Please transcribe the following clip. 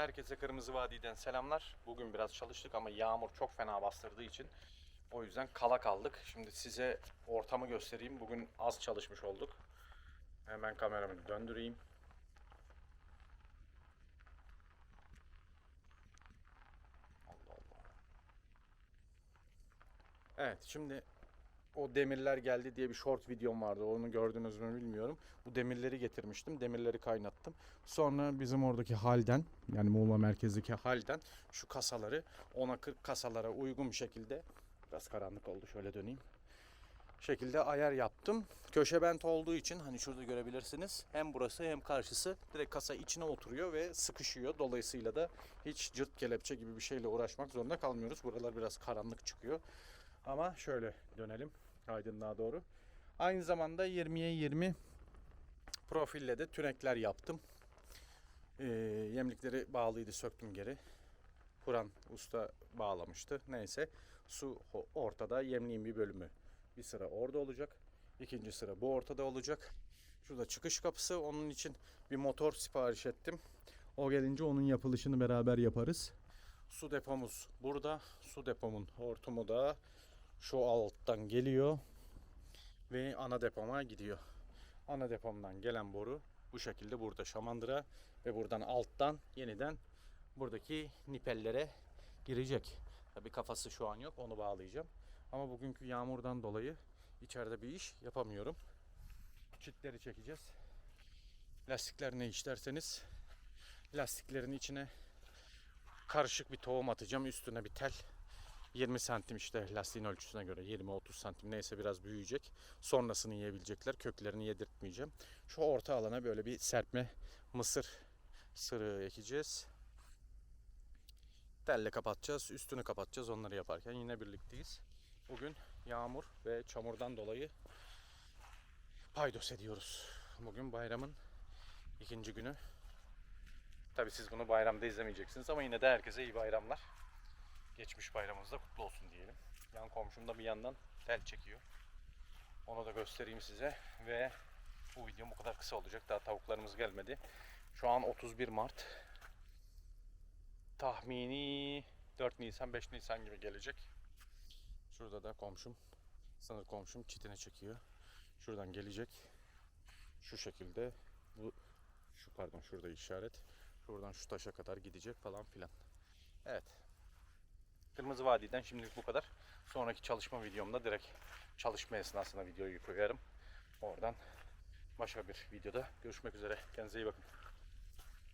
Herkese Kırmızı Vadi'den selamlar. Bugün biraz çalıştık ama yağmur çok fena bastırdığı için o yüzden kala kaldık. Şimdi size ortamı göstereyim. Bugün az çalışmış olduk. Hemen kameramı döndüreyim. Allah Allah. Evet şimdi o demirler geldi diye bir short videom vardı. Onu gördünüz mü bilmiyorum. Bu demirleri getirmiştim. Demirleri kaynattım. Sonra bizim oradaki halden yani Muğla merkezdeki halden şu kasaları 10'a 40 kasalara uygun bir şekilde biraz karanlık oldu şöyle döneyim. Şekilde ayar yaptım. Köşe bent olduğu için hani şurada görebilirsiniz. Hem burası hem karşısı direkt kasa içine oturuyor ve sıkışıyor. Dolayısıyla da hiç cırt kelepçe gibi bir şeyle uğraşmak zorunda kalmıyoruz. Buralar biraz karanlık çıkıyor. Ama şöyle dönelim aydınlığa doğru. Aynı zamanda 20'ye 20 profille de tünekler yaptım. Ee, yemlikleri bağlıydı söktüm geri. Kur'an usta bağlamıştı. Neyse su ortada yemliğin bir bölümü bir sıra orada olacak. İkinci sıra bu ortada olacak. Şurada çıkış kapısı onun için bir motor sipariş ettim. O gelince onun yapılışını beraber yaparız. Su depomuz burada. Su depomun hortumu da şu alttan geliyor ve ana depoma gidiyor. Ana depomdan gelen boru bu şekilde burada şamandıra ve buradan alttan yeniden buradaki nipellere girecek. Tabii kafası şu an yok onu bağlayacağım. Ama bugünkü yağmurdan dolayı içeride bir iş yapamıyorum. Çitleri çekeceğiz. Lastikler ne iş derseniz lastiklerin içine karışık bir tohum atacağım. Üstüne bir tel. 20 santim işte lastiğin ölçüsüne göre 20-30 santim neyse biraz büyüyecek. Sonrasını yiyebilecekler. Köklerini yedirtmeyeceğim. Şu orta alana böyle bir serpme mısır sırığı ekeceğiz. Telle kapatacağız. Üstünü kapatacağız onları yaparken yine birlikteyiz. Bugün yağmur ve çamurdan dolayı paydos ediyoruz. Bugün bayramın ikinci günü. Tabi siz bunu bayramda izlemeyeceksiniz ama yine de herkese iyi bayramlar. Geçmiş bayramınız da kutlu olsun diyelim. Yan komşum da bir yandan tel çekiyor. Onu da göstereyim size ve bu videom bu kadar kısa olacak. Daha tavuklarımız gelmedi. Şu an 31 Mart. Tahmini 4 Nisan 5 Nisan gibi gelecek. Şurada da komşum sınır komşum çitini çekiyor. Şuradan gelecek. Şu şekilde bu şu pardon şurada işaret. Şuradan şu taşa kadar gidecek falan filan. Evet. Kırmızı Vadi'den şimdilik bu kadar. Sonraki çalışma videomda direkt çalışma esnasında videoyu koyarım. Oradan başka bir videoda görüşmek üzere. Kendinize iyi bakın.